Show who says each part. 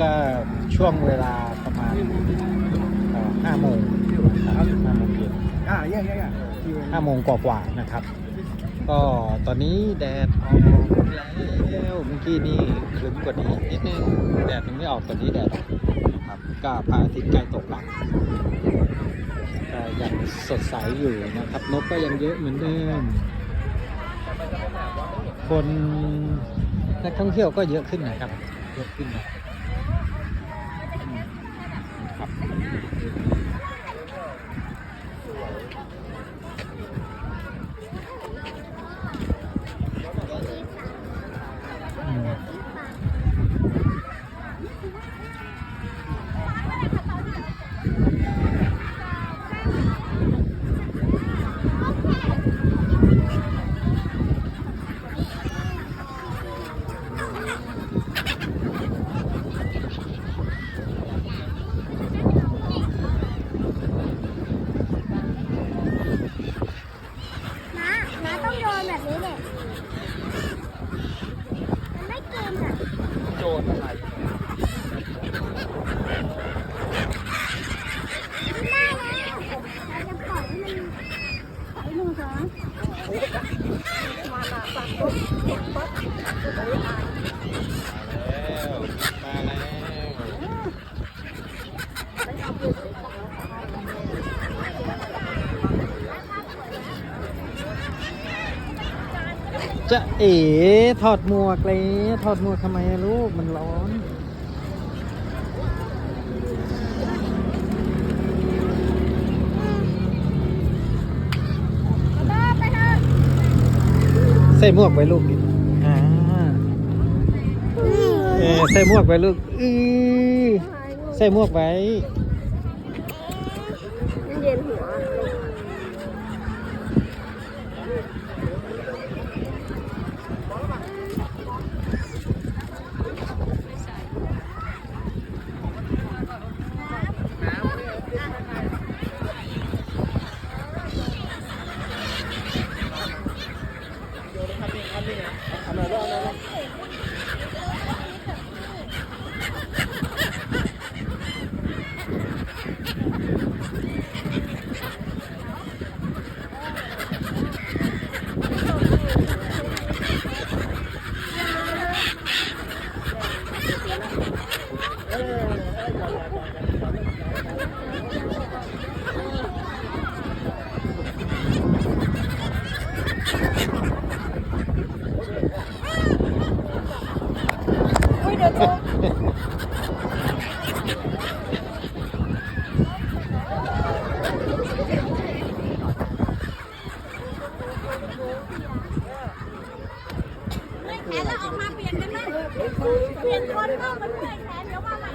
Speaker 1: ก็ช่วงเวลาประมาณห้าโมงนะครับห้าโมงเย็น
Speaker 2: อ่า yeah yeah yeah
Speaker 1: ห้าโมงกว่าๆนะครับ ก็ตอนนี้แดดออกแล้วเมื่อกี้นี่ครึ้มกว่านี้นิดนึงแดดยังไม่ออกตอนนี้แดดออกนะครับก็พระอาทิตย์ใกล้ตกแล้วก็ยังสดใสอยู่นะครับ นกก็ยังเยอะเหมือนเดิมคนนักท่องเที่ยวก็เยอะขึ้นนะครับ เยอะขึ้นนะอืมครับอืม
Speaker 3: น้าน้าต้องโดน แบบนี้เด็กมันไม่กินอะ
Speaker 1: โจรอะไร
Speaker 3: ได้แล้วเราจะปล่อยให้มันปล่อยหนึ่งสอง
Speaker 1: แล้วมาแล้ว จะเอ๋ถอดหมวกเลยถอดหมวกทำไมลูกมันร้อน
Speaker 3: แล้วก็ไปเถอะ
Speaker 1: ใส่หมวกไว้ลูกดิอ่าเออใส่หมวกไว้ลูกอือใส่หมวกไว้
Speaker 3: มันเย็นหั แขนแล้วออกมาเปลี่ยนกันไหมเปลี่ยนคนก็มันเมื่อยแขนเดี๋ยวมาใหม่